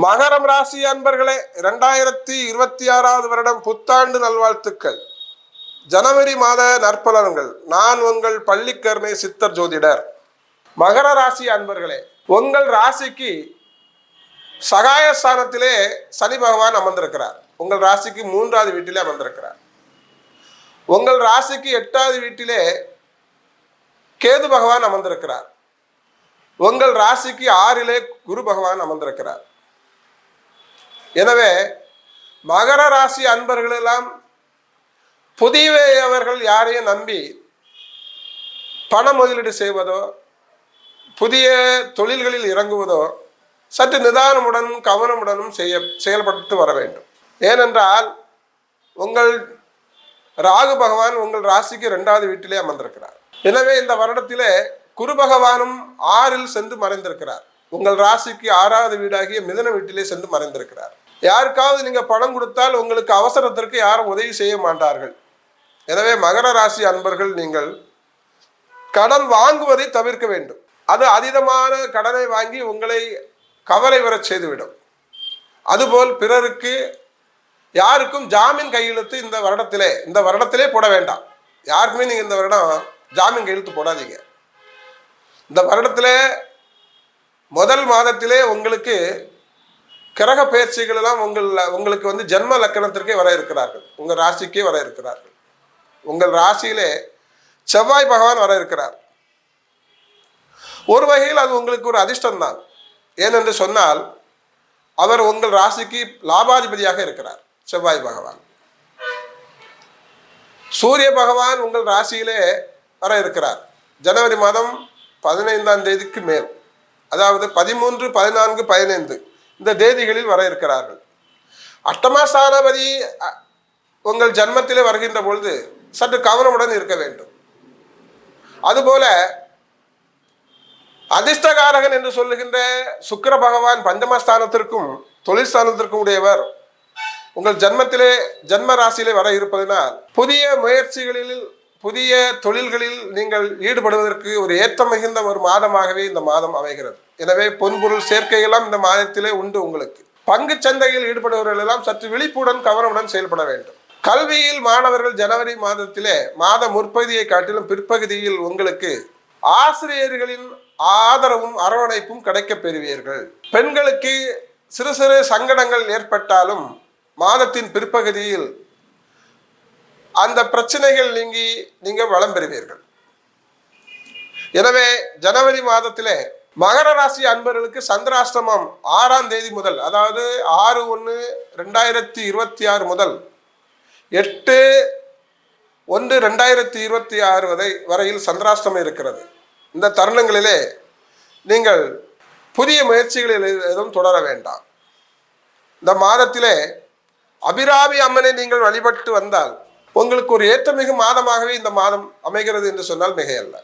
மகரம் ராசி அன்பர்களே இரண்டாயிரத்தி இருபத்தி ஆறாவது வருடம் புத்தாண்டு நல்வாழ்த்துக்கள். ஜனவரி மாத நற்பலன்கள். நான் உங்கள் பள்ளிக்கர்மை சித்தர் ஜோதிடர். மகர ராசி அன்பர்களே உங்கள் ராசிக்கு சகாயஸ்தானத்திலே சனி பகவான் அமர்ந்திருக்கிறார். உங்கள் ராசிக்கு மூன்றாவது வீட்டிலே அமர்ந்திருக்கிறார். உங்கள் ராசிக்கு எட்டாவது வீட்டிலே கேது பகவான் அமர்ந்திருக்கிறார். உங்கள் ராசிக்கு ஆறிலே குரு பகவான் அமர்ந்திருக்கிறார். எனவே மகர ராசி அன்பர்கள் எல்லாம் புதியவர்கள் யாரையும் நம்பி பண முதலீடு செய்வதோ புதிய தொழில்களில் இறங்குவதோ சற்று நிதானமுடனும் கவனமுடனும் செய்ய செயல்பட்டு வர வேண்டும். ஏனென்றால் உங்கள் ராகு பகவான் உங்கள் ராசிக்கு ரெண்டாவது வீட்டிலே அமர்ந்திருக்கிறார். எனவே இந்த வருடத்திலே குரு பகவானும் ஆறில் சென்று மறைந்திருக்கிறார். உங்கள் ராசிக்கு ஆறாவது வீடாகிய மிதன வீட்டிலே சென்று மறைந்திருக்கிறார். யாருக்காவது நீங்கள் பணம் கொடுத்தால் உங்களுக்கு அவசரத்திற்கு யாரும் உதவி செய்ய மாட்டார்கள். எனவே மகர ராசி அன்பர்கள் நீங்கள் கடன் வாங்குவதை தவிர்க்க வேண்டும். அது அதீதமான கடனை வாங்கி உங்களை கவலை வர செய்துவிடும். அதுபோல் பிறருக்கு யாருக்கும் ஜாமீன் கையெழுத்து இந்த வருடத்திலே இந்த வருடத்திலே போட வேண்டாம். யாருக்குமே நீங்கள் இந்த வருடம் ஜாமீன் கையெழுத்து போடாதீங்க. இந்த வருடத்திலே முதல் மாதத்திலே உங்களுக்கு கிரக பயிற்சிகள் எல்லாம் உங்கள் உங்களுக்கு வந்து ஜென்ம லக்கணத்திற்கே வர இருக்கிறார்கள். உங்கள் ராசிக்கே வர இருக்கிறார்கள். உங்கள் ராசியிலே செவ்வாய் பகவான் வர இருக்கிறார். ஒரு வகையில் அது உங்களுக்கு ஒரு அதிர்ஷ்டம் தான் ஏனென்று சொன்னால் அவர் உங்கள் ராசிக்கு லாபாதிபதியாக இருக்கிறார் செவ்வாய் பகவான். சூரிய பகவான் உங்கள் ராசியிலே வர இருக்கிறார். ஜனவரி மாதம் பதினைந்தாம் தேதிக்கு மேல். அதாவது பதிமூன்று பதினான்கு பதினைந்து. இந்த தேதிகளில் வர இருக்கிறார்கள். அஷ்டமாஸ்தானபதி உங்கள் ஜன்மத்திலே வருகின்ற பொழுது சற்று கவனமுடன் இருக்க வேண்டும். அதுபோல அதிர்ஷ்டகாரகன் என்று சொல்லுகின்ற சுக்கர பகவான் பஞ்சமஸ்தானத்திற்கும் தொழில் ஸ்தானத்திற்கும் உடையவர். உங்கள் ஜன்மத்திலே ஜன்ம ராசியிலே வர இருப்பதனால் புதிய முயற்சிகளில் புதிய தொழில்களில் நீங்கள் ஈடுபடுவதற்கு ஒரு ஏற்றம் மிகுந்த ஒரு மாதமாகவே இந்த மாதம் அமைகிறது. எனவே பொன்பொருள் சேர்க்கையெல்லாம் இந்த மாதத்திலே உண்டு உங்களுக்கு. பங்கு சந்தையில் ஈடுபடுபவர்கள் எல்லாம் சற்று விழிப்புடன் கவனமுடன் செயல்பட வேண்டும். கல்வியில் மாணவர்கள் ஜனவரி மாதத்திலே மாத முற்பகுதியை காட்டிலும் பிற்பகுதியில் உங்களுக்கு ஆசிரியர்களின் ஆதரவும் அரவணைப்பும் கிடைக்கப் பெறுவீர்கள். பெண்களுக்கு சிறு சிறு சங்கடங்கள் ஏற்பட்டாலும் மாதத்தின் பிற்பகுதியில் அந்த பிரச்சனைகள் நீங்கி நீங்க வளம் பெறுவீர்கள். எனவே ஜனவரி மாதத்திலே மகர ராசி அன்பர்களுக்கு சந்திராஷ்டமம் ஆறாம் தேதி முதல் அதாவது ஆறு ஒன்று ரெண்டாயிரத்தி இருபத்தி ஆறு முதல் எட்டு ஒன்று ரெண்டாயிரத்தி இருபத்தி ஆறு வரை வரையில் சந்திராஷ்டமம் இருக்கிறது. இந்த தருணங்களிலே நீங்கள் புதிய முயற்சிகளில் எதுவும் தொடர வேண்டாம். இந்த மாதத்திலே அபிராமி அம்மனை நீங்கள் வழிபட்டு வந்தால் உங்களுக்கு ஒரு ஏற்றமிகு மாதமாகவே இந்த மாதம் அமைகிறது என்று சொன்னால் மிகையல்ல.